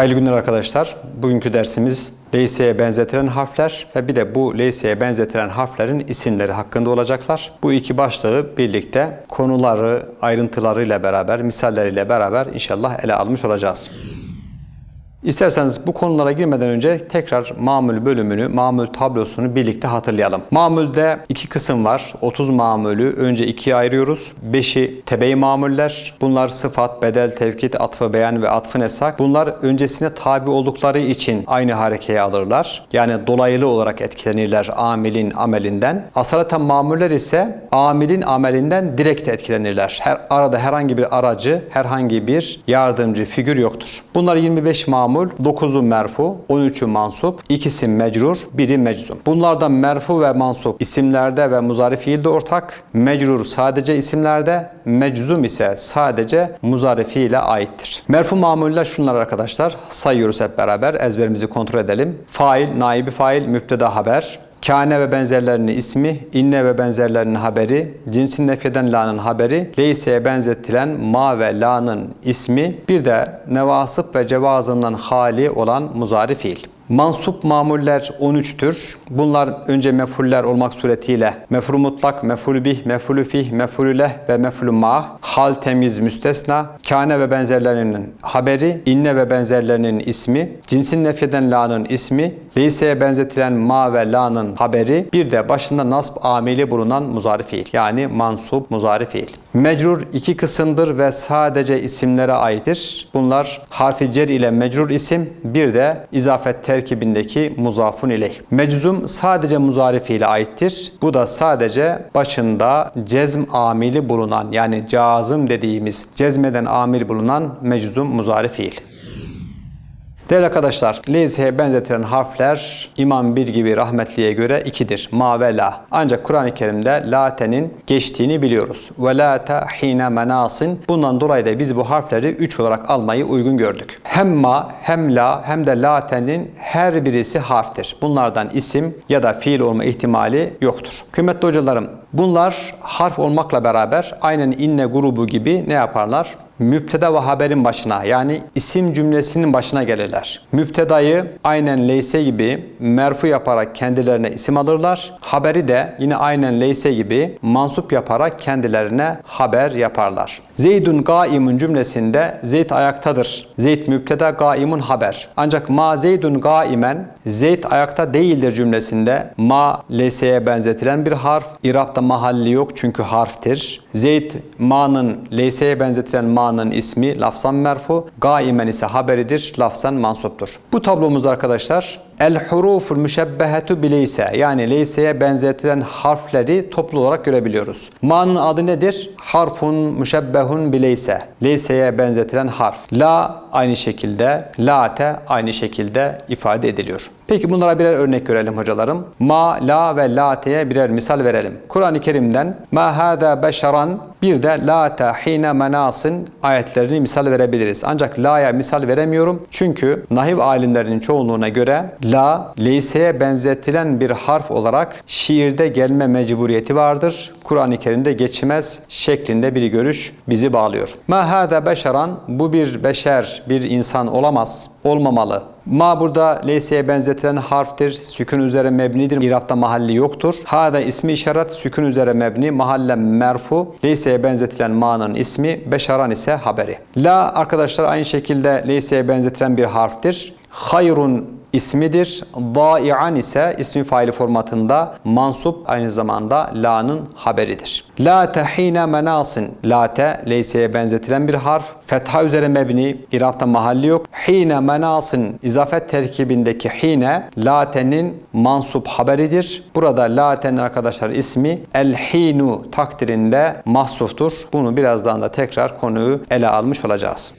Hayırlı günler arkadaşlar. Bugünkü dersimiz Leyse'ye benzetilen harfler ve bir de bu Leyse'ye benzetilen harflerin isimleri hakkında olacaklar. Bu iki başlığı birlikte konuları, ayrıntılarıyla beraber, misalleriyle beraber inşallah ele almış olacağız. İsterseniz bu konulara girmeden önce tekrar mamül bölümünü, mamül tablosunu birlikte hatırlayalım. Mamülde iki kısım var. 30 mamülü önce ikiye ayırıyoruz. 5'i tebe-i mamüller. Bunlar sıfat, bedel, tevkit, atfı, beyan ve atfı nesak. Bunlar öncesine tabi oldukları için aynı harekeye alırlar. Yani dolaylı olarak etkilenirler amilin amelinden. Asaleten mamüller ise amilin amelinden direkt etkilenirler. Her arada herhangi bir aracı, herhangi bir yardımcı figür yoktur. Bunlar 25 mamül, 9'u merfu, 13'ü mansup, ikisi mecrur, biri meczum. Bunlardan merfu ve mansup isimlerde ve muzari fiilde ortak, mecrur sadece isimlerde, meczum ise sadece muzari fiile aittir. Merfu mamuller şunlar arkadaşlar. Sayıyoruz hep beraber. Ezberimizi kontrol edelim. Fail, naibi fail, müpteda haber, Kâne ve benzerlerinin ismi, inne ve benzerlerinin haberi, cinsin nefyeden la'nın haberi, leyse'ye benzetilen ma ve la'nın ismi, bir de nevasıp ve cevazından hali olan muzari fiil. Mansup mamuller 13'tür. Bunlar önce mefuller olmak suretiyle mefru mutlak, mefulü bih, mefulü fih, mefulü leh ve mefulü ma, hal temiz müstesna, kâne ve benzerlerinin haberi, inne ve benzerlerinin ismi, cinsin nefyeden la'nın ismi, leyseye benzetilen ma ve la'nın haberi, bir de başında nasb amili bulunan muzari fiil. Yani mansup muzari fiil. Mecrur iki kısımdır ve sadece isimlere aittir. Bunlar harfi cer ile mecrur isim, bir de izafet terkibindeki muzafun ileyh. Meczum sadece muzari fiile aittir. Bu da sadece başında cezm amili bulunan yani cazım dediğimiz cezmeden amil bulunan meczum muzari fiil. Değerli arkadaşlar, lezheye benzetilen harfler İmam bir gibi rahmetliye göre ikidir. Ma ve la. Ancak Kur'an-ı Kerim'de late'nin geçtiğini biliyoruz. Ve late hine menasin. Bundan dolayı da biz bu harfleri üç olarak almayı uygun gördük. Hem ma, hem la, hem de late'nin her birisi harftir. Bunlardan isim ya da fiil olma ihtimali yoktur. Kıymetli hocalarım, bunlar harf olmakla beraber aynen inne grubu gibi ne yaparlar? Müpteda ve haberin başına yani isim cümlesinin başına gelirler. Müptedayı aynen leyse gibi merfu yaparak kendilerine isim alırlar. Haberi de yine aynen leyse gibi mansup yaparak kendilerine haber yaparlar. Zeydun gaimun cümlesinde Zeyd ayaktadır. Zeyd müpteda gaimun haber. Ancak ma Zeydun gaimen Zeyd ayakta değildir cümlesinde ma leseye benzetilen bir harf. İrabda mahalli yok çünkü harftir. Zeyd ma'nın leseye benzetilen ma'nın ismi lafzan merfu. Gaimen ise haberidir. Lafzan mansuptur. Bu tablomuzda arkadaşlar El huruful müşebbehetu bileyse yani leyseye benzetilen harfleri toplu olarak görebiliyoruz. Ma'nın adı nedir? Harfun müşebbehun bileyse. Leyseye benzetilen harf. La aynı şekilde, late aynı şekilde ifade ediliyor. Peki bunlara birer örnek görelim hocalarım. Ma, la ve late'ye birer misal verelim. Kur'an-ı Kerim'den ma hâzâ beşeran bir de late hine menasın ayetlerini misal verebiliriz. Ancak la'ya misal veremiyorum. Çünkü nahiv alimlerinin çoğunluğuna göre la leyseye benzetilen bir harf olarak şiirde gelme mecburiyeti vardır. Kur'an-ı Kerim'de geçmez şeklinde bir görüş bizi bağlıyor. Ma hâzâ beşeran bu bir beşer, bir insan olamaz, olmamalı. Ma burada leyseye benzetilen harftir. Sükun üzere mebnidir. İrapta mahalli yoktur. Hada ismi işaret sükun üzere mebni. Mahalle merfu. Leyseye benzetilen ma'nın ismi. Beşaran ise haberi. La arkadaşlar aynı şekilde leyseye benzetilen bir harftir. Hayrun ismidir. Dai'an ise ismi faili formatında mansup aynı zamanda la'nın haberidir. La tehine menasin. Late leyseye benzetilen bir harf. Fetha üzere mebni. İrabta mahalli yok. Hine menasin izafet terkibindeki hine late'nin mansup haberidir. Burada late'nin arkadaşlar ismi el-hinu takdirinde mahsuftur. Bunu birazdan da tekrar konuyu ele almış olacağız.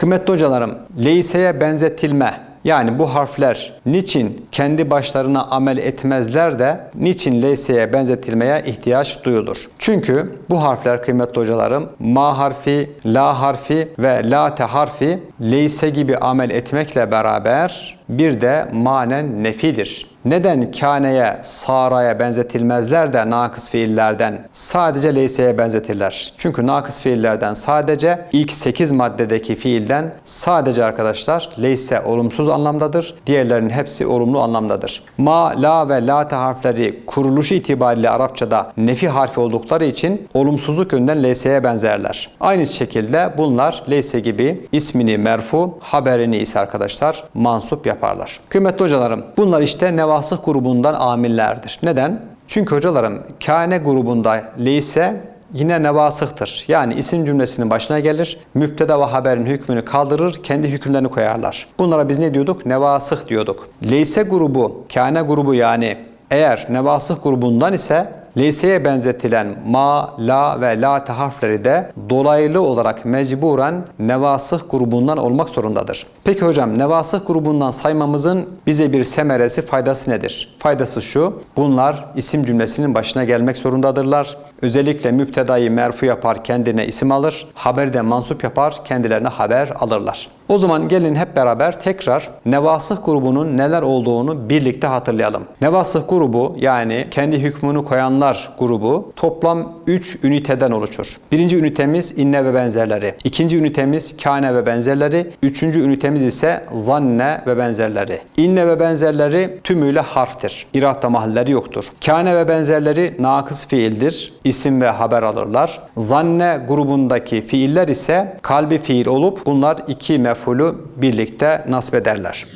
Kıymetli hocalarım, leyseye benzetilme yani bu harfler niçin kendi başlarına amel etmezler de niçin leyseye benzetilmeye ihtiyaç duyulur? Çünkü bu harfler kıymetli hocalarım ma harfi, la harfi ve late harfi leyse gibi amel etmekle beraber bir de manen nefidir. Neden kâneye, saraya benzetilmezler de nakıs fiillerden sadece leyseye benzetirler? Çünkü nakıs fiillerden sadece ilk 8 maddedeki fiilden sadece arkadaşlar leyse olumsuz anlamdadır. Diğerlerinin hepsi olumlu anlamdadır. Ma, la ve late harfleri kuruluşu itibariyle Arapçada nefi harfi oldukları için olumsuzluk yönden leyseye benzerler. Aynı şekilde bunlar leyse gibi ismini merfu, haberini ise arkadaşlar mansup yaparlar. Kıymetli hocalarım bunlar işte nevasıh grubundan amillerdir. Neden? Çünkü hocalarım kâne grubunda leyse yine nevasıhtır. Yani isim cümlesinin başına gelir, müpteda ve haberin hükmünü kaldırır, kendi hükümlerini koyarlar. Bunlara biz ne diyorduk? Nevasıh diyorduk. Leyse grubu, kâne grubu yani eğer nevasıh grubundan ise Leyseye benzetilen ma, la ve la harfleri de dolaylı olarak mecburen nevasıh grubundan olmak zorundadır. Peki hocam nevasıh grubundan saymamızın bize bir semeresi faydası nedir? Faydası şu, bunlar isim cümlesinin başına gelmek zorundadırlar. Özellikle müptedayı merfu yapar kendine isim alır, haberi de mansup yapar kendilerine haber alırlar. O zaman gelin hep beraber tekrar nevasıh grubunun neler olduğunu birlikte hatırlayalım. Nevasıh grubu yani kendi hükmünü koyanlar grubu toplam 3 üniteden oluşur. Birinci ünitemiz inne ve benzerleri. ikinci ünitemiz kâne ve benzerleri. Üçüncü ünitemiz ise zanne ve benzerleri. İnne ve benzerleri tümüyle harftir. İrapta mahalleri yoktur. Kâne ve benzerleri nakıs fiildir. İsim ve haber alırlar. Zanne grubundaki fiiller ise kalbi fiil olup bunlar iki mef'ulü birlikte nasip ederler.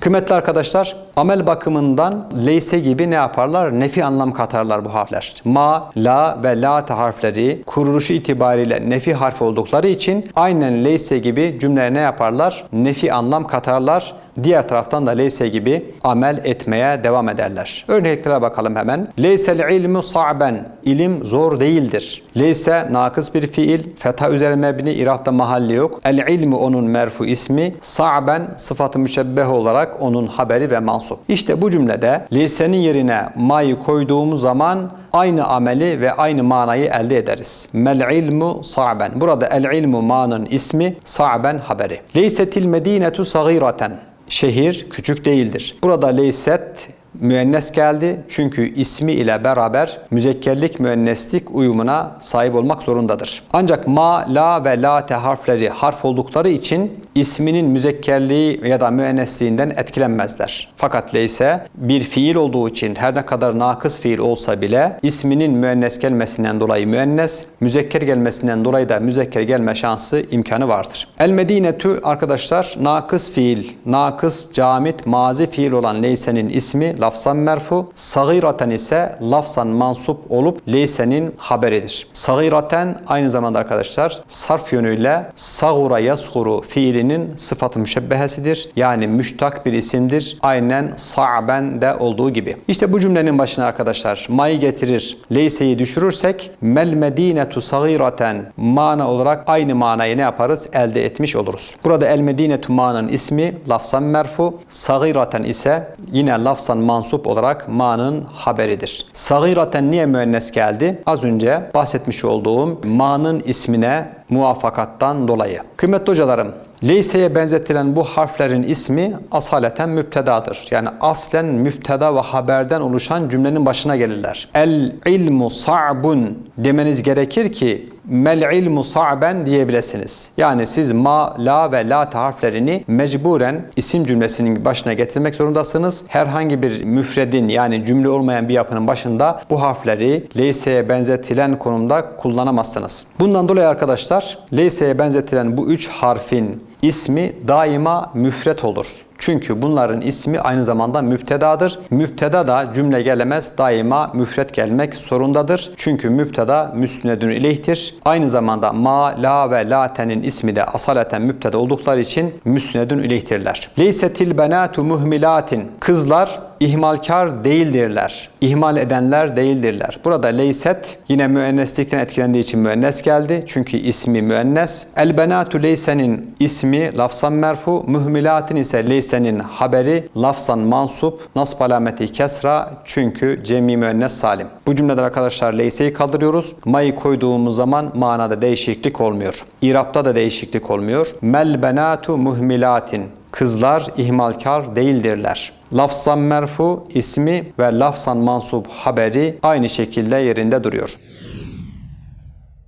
Kıymetli arkadaşlar, amel bakımından leyse gibi ne yaparlar? Nefi anlam katarlar bu harfler. Ma, la ve la harfleri kuruluşu itibariyle nefi harfi oldukları için aynen leyse gibi cümleye ne yaparlar? Nefi anlam katarlar. Diğer taraftan da leyse gibi amel etmeye devam ederler. Örneklere bakalım hemen. Leysel ilmu sa'ben. İlim zor değildir. Leyse nakıs bir fiil. Fetha üzerine mebni. irapta mahalli yok. El ilmu onun merfu ismi. Sa'ben sıfatı müşebbeh olarak onun haberi ve mansup. İşte bu cümlede leysenin yerine ma'yı koyduğumuz zaman aynı ameli ve aynı manayı elde ederiz. Mel ilmu sa'ben. Burada el ilmu ma'nın ismi, sa'ben haberi. Leysetil medinetu sagiraten şehir küçük değildir. Burada leyset müennes geldi. Çünkü ismi ile beraber müzekkerlik müenneslik uyumuna sahip olmak zorundadır. Ancak ma, la ve la te harfleri harf oldukları için isminin müzekkerliği ya da müennesliğinden etkilenmezler. Fakat leyse bir fiil olduğu için her ne kadar nakıs fiil olsa bile isminin müennes gelmesinden dolayı müennes, müzekker gelmesinden dolayı da müzekker gelme şansı imkanı vardır. El medinetü arkadaşlar nakıs fiil, nakıs camit mazi fiil olan leysenin ismi lafzan merfu, sagiraten ise lafzan mansup olup leysenin haberidir. Sagiraten aynı zamanda arkadaşlar sarf yönüyle sagura yasguru fiilinin sıfatı müşebbehesidir. Yani müştak bir isimdir. Aynen sa'ben de olduğu gibi. İşte bu cümlenin başına arkadaşlar ma'yı getirir. Leyseyi düşürürsek mel medinetu sagiraten mana olarak aynı manayı ne yaparız? Elde etmiş oluruz. Burada el medinetu ma'nın ismi lafzan merfu, sagiraten ise yine lafzan mansup olarak ma'nın haberidir. Sagiraten niye müennes geldi? Az önce bahsetmiş olduğum ma'nın ismine muvaffakattan dolayı. Kıymetli hocalarım, Leyseye benzetilen bu harflerin ismi asaleten müptedadır. Yani aslen müpteda ve haberden oluşan cümlenin başına gelirler. El ilmu sa'bun demeniz gerekir ki mel ilmu sa'ben diyebilirsiniz. Yani siz ma, la ve la harflerini mecburen isim cümlesinin başına getirmek zorundasınız. Herhangi bir müfredin yani cümle olmayan bir yapının başında bu harfleri leyseye benzetilen konumda kullanamazsınız. Bundan dolayı arkadaşlar leyseye benzetilen bu üç harfin ismi daima müfret olur. Çünkü bunların ismi aynı zamanda müptedadır. Müpteda da cümle gelemez daima müfret gelmek zorundadır. Çünkü müpteda müsnedün ileyhtir. Aynı zamanda ma, la ve latenin ismi de asaleten müpteda oldukları için müsnedün ileyhtirler. Leysetil benatu muhmilatin. Kızlar ihmalkar değildirler. İhmal edenler değildirler. Burada leyset yine müenneslikten etkilendiği için müennes geldi. Çünkü ismi müennes. El benatu leysenin ismi lafzan merfu, muhmilatin ise leysenin haberi lafzan mansup, nasb alameti kesra çünkü cemi müennes salim. Bu cümlede arkadaşlar leyseyi kaldırıyoruz. Ma'yı koyduğumuz zaman manada değişiklik olmuyor. İrapta da değişiklik olmuyor. Mel benatu muhmilatin kızlar ihmalkar değildirler. Lafzan merfu ismi ve lafzan mansup haberi aynı şekilde yerinde duruyor.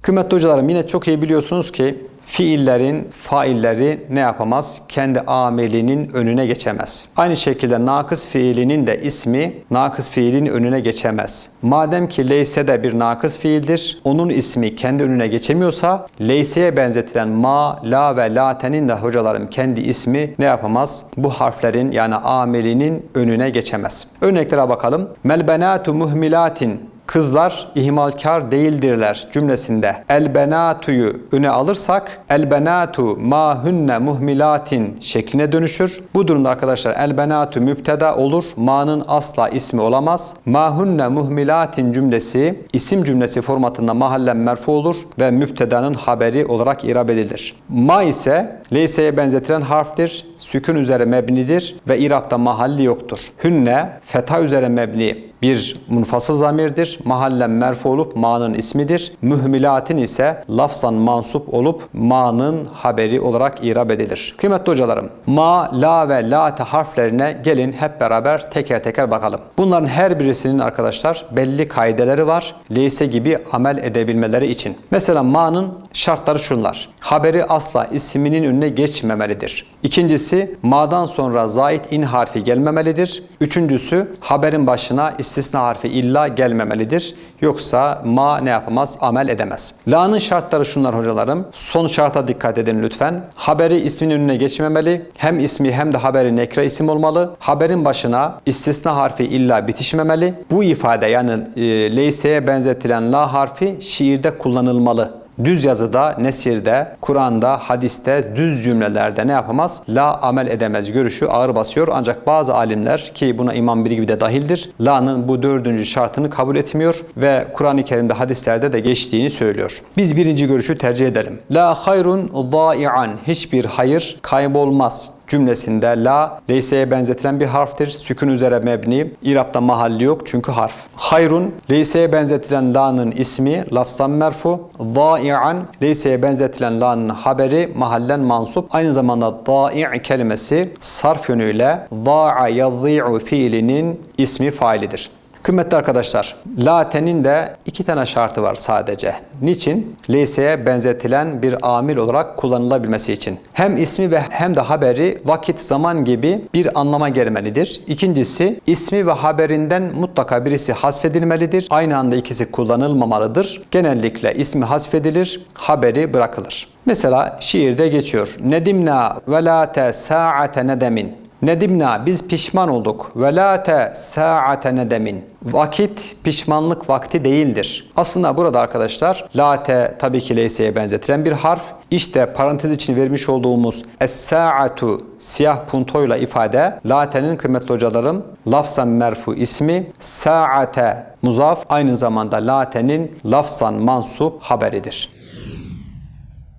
Kıymetli hocalarım yine çok iyi biliyorsunuz ki fiillerin failleri ne yapamaz? Kendi amelinin önüne geçemez. Aynı şekilde nakıs fiilinin de ismi nakıs fiilin önüne geçemez. Madem ki leyse de bir nakıs fiildir, onun ismi kendi önüne geçemiyorsa leyseye benzetilen ma, la ve latenin de hocalarım kendi ismi ne yapamaz? Bu harflerin yani amelinin önüne geçemez. Örneklere bakalım. Melbenatu muhmilatin Kızlar ihmalkar değildirler cümlesinde el benatuyu öne alırsak el benatu ma hunne muhmilatin şekline dönüşür. Bu durumda arkadaşlar el benatu müpteda olur. Ma'nın asla ismi olamaz. Ma hunne muhmilatin cümlesi isim cümlesi formatında mahallen merfu olur ve müptedanın haberi olarak irab edilir. Ma ise leyseye benzetilen harftir. Sükun üzere mebnidir ve irapta mahalli yoktur. Hünne fetha üzere mebni bir munfasıl zamirdir. Mahallen merfu olup ma'nın ismidir. Mühmilatin ise lafzan mansup olup ma'nın haberi olarak irab edilir. Kıymetli hocalarım, ma, la ve late harflerine gelin hep beraber teker teker bakalım. Bunların her birisinin arkadaşlar belli kaideleri var. Leyse gibi amel edebilmeleri için. Mesela ma'nın şartları şunlar. Haberi asla isminin önüne geçmemelidir. İkincisi, ma'dan sonra zait in harfi gelmemelidir. Üçüncüsü, haberin başına istisna harfi illa gelmemelidir. Yoksa ma ne yapamaz? Amel edemez. La'nın şartları şunlar hocalarım. Son şarta dikkat edin lütfen. Haberi ismin önüne geçmemeli. Hem ismi hem de haberi nekre isim olmalı. Haberin başına istisna harfi illa bitişmemeli. Bu ifade yani e, leyseye benzetilen la harfi şiirde kullanılmalı. Düz yazıda, nesirde, Kur'an'da, hadiste, düz cümlelerde ne yapamaz? La amel edemez görüşü ağır basıyor. Ancak bazı alimler ki buna İmam Biri gibi de dahildir. La'nın bu dördüncü şartını kabul etmiyor ve Kur'an-ı Kerim'de hadislerde de geçtiğini söylüyor. Biz birinci görüşü tercih edelim. La hayrun dâi'an. Hiçbir hayır kaybolmaz cümlesinde la leyseye benzetilen bir harftir. Sükun üzere mebni. İrapta mahalli yok çünkü harf. Hayrun leyseye benzetilen la'nın ismi lafzan merfu. Da'i'an leyseye benzetilen la'nın haberi mahallen mansup. Aynı zamanda da'i' kelimesi sarf yönüyle da'a yadhi'u fiilinin ismi failidir. Kıymetli arkadaşlar, late'nin de iki tane şartı var sadece. Niçin? Leyseye benzetilen bir amil olarak kullanılabilmesi için. Hem ismi ve hem de haberi vakit, zaman gibi bir anlama gelmelidir. İkincisi, ismi ve haberinden mutlaka birisi hasfedilmelidir. Aynı anda ikisi kullanılmamalıdır. Genellikle ismi hasfedilir, haberi bırakılır. Mesela şiirde geçiyor. Nedimna velate sa'ate nedemin. Nedimna biz pişman olduk. Ve la te sa'ate nedemin. Vakit pişmanlık vakti değildir. Aslında burada arkadaşlar late tabii ki leyseye benzetilen bir harf. İşte parantez için vermiş olduğumuz es-sa'atu siyah puntoyla ifade late'nin kıymetli hocalarım lafzan merfu ismi sa'ate muzaf aynı zamanda late'nin lafzan mansup haberidir.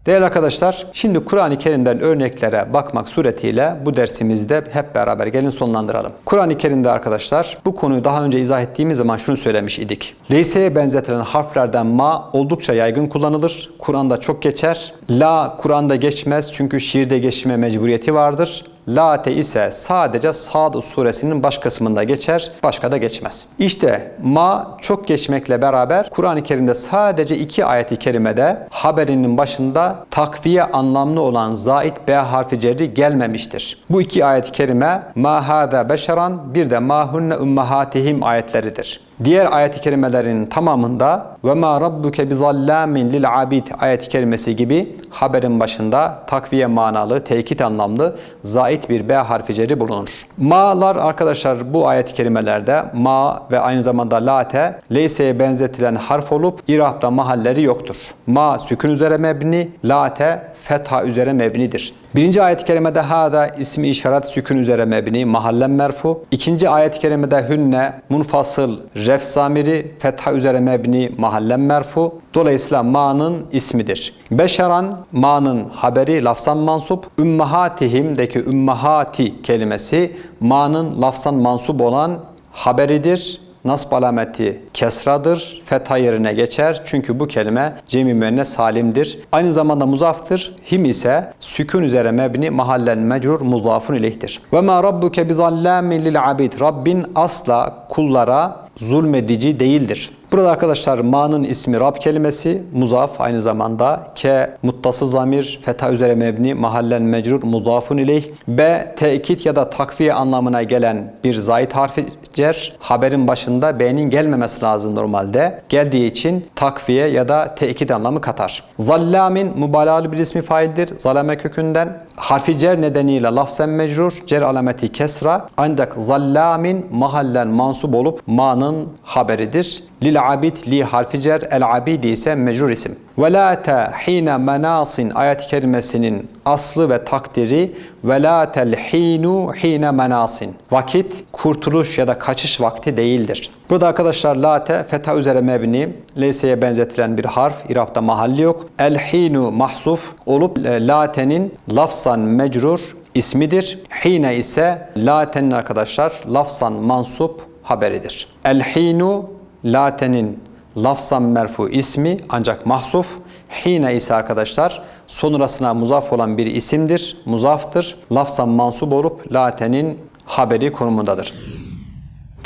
Değerli arkadaşlar, şimdi Kur'an-ı Kerim'den örneklere bakmak suretiyle bu dersimizde hep beraber gelin sonlandıralım. Kur'an-ı Kerim'de arkadaşlar bu konuyu daha önce izah ettiğimiz zaman şunu söylemiş idik. Leyseye benzetilen harflerden ma oldukça yaygın kullanılır. Kur'an'da çok geçer. La Kur'an'da geçmez çünkü şiirde geçme mecburiyeti vardır. Late ise sadece Sad suresinin baş kısmında geçer, başka da geçmez. İşte ma çok geçmekle beraber Kur'an-ı Kerim'de sadece iki ayeti kerimede haberinin başında takviye anlamlı olan zait B harfi cerri gelmemiştir. Bu iki ayet-i kerime ma hada beşeran bir de ma hunne ummahatihim ayetleridir. Diğer ayet-i kerimelerin tamamında ve ma rabbuke bizallamin lil abid ayet-i kerimesi gibi haberin başında takviye manalı, tekit anlamlı zait bir B harfi ceri bulunur. Ma'lar arkadaşlar bu ayet-i kerimelerde ma ve aynı zamanda late leyseye benzetilen harf olup irapta mahalleri yoktur. Ma sükun üzere mebni, late fetha üzere mebnidir. Birinci ayet-i kerimede hada ismi işaret sükun üzere mebni mahallen merfu. İkinci ayet-i kerimede hünne munfasıl ref zamiri fetha üzere mebni mahallen merfu. Dolayısıyla ma'nın ismidir. Beşeran ma'nın haberi lafzan mansup. Ümmahatihim'deki ümmahati kelimesi ma'nın lafzan mansup olan haberidir Nasb alameti kesradır. Fetha yerine geçer. Çünkü bu kelime cemi müennes salimdir. Aynı zamanda muzaftır. Him ise sükun üzere mebni mahallen mecrur mudafun ileyhtir. Ve ma rabbuke bizallamin lil abid. Rabbin asla kullara zulmedici değildir. Burada arkadaşlar ma'nın ismi Rab kelimesi muzaf aynı zamanda ke muttası zamir feta üzere mebni mahallen mecrur mudafun ileyh b tekit ya da takviye anlamına gelen bir zayit harfi cer haberin başında b'nin gelmemesi lazım normalde geldiği için takviye ya da tekit anlamı katar. Zallamin mübalağalı bir ismi faildir. Zalame kökünden harfi cer nedeniyle lafzen mecrur cer alameti kesra ancak zallamin mahallen mansup olup ma'nın haberidir. Lil abid li harfi cer el abidi ise mecrur isim. Ve la hine menasin ayet kerimesinin aslı ve takdiri ve la telhinu hine menasin. Vakit kurtuluş ya da kaçış vakti değildir. Burada arkadaşlar late fetha üzere mebni leyseye benzetilen bir harf irapta mahalli yok. Elhinu mahsuf olup e, latenin lafzan mecrur ismidir. Hine ise latenin arkadaşlar lafzan mansup haberidir. Elhinu latenin lafzan merfu ismi ancak mahsuf. Hine ise arkadaşlar sonrasına muzaf olan bir isimdir, muzaftır. Lafzan mansup olup latenin haberi konumundadır.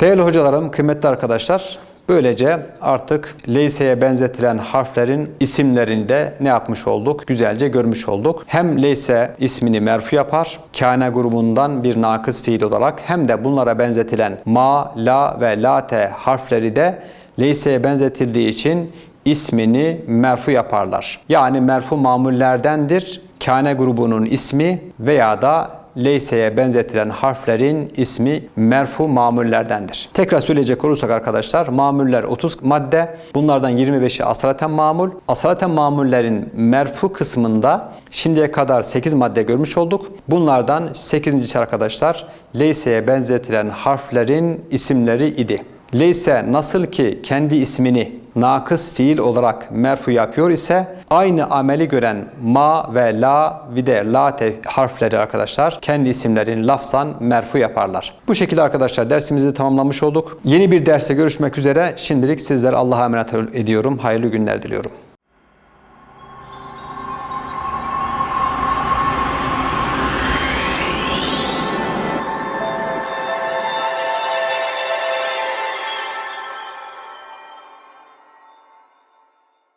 Değerli hocalarım, kıymetli arkadaşlar, böylece artık leyseye benzetilen harflerin isimlerini de ne yapmış olduk? Güzelce görmüş olduk. Hem leyse ismini merfu yapar, kâne grubundan bir nakız fiil olarak hem de bunlara benzetilen ma, la ve late harfleri de leyseye benzetildiği için ismini merfu yaparlar. Yani merfu mamullerdendir. Kâne grubunun ismi veya da leyseye benzetilen harflerin ismi merfu mamullerdendir. Tekrar söyleyecek olursak arkadaşlar mamuller 30 madde. Bunlardan 25'i asalaten mamul. Asalaten mamullerin merfu kısmında şimdiye kadar 8 madde görmüş olduk. Bunlardan 8. arkadaşlar leyseye benzetilen harflerin isimleri idi. Leyse nasıl ki kendi ismini nakıs fiil olarak merfu yapıyor ise aynı ameli gören ma ve la ve de la harfleri arkadaşlar kendi isimlerini lafzan merfu yaparlar. Bu şekilde arkadaşlar dersimizi tamamlamış olduk. Yeni bir derse görüşmek üzere. Şimdilik sizlere Allah'a emanet ediyorum. Hayırlı günler diliyorum.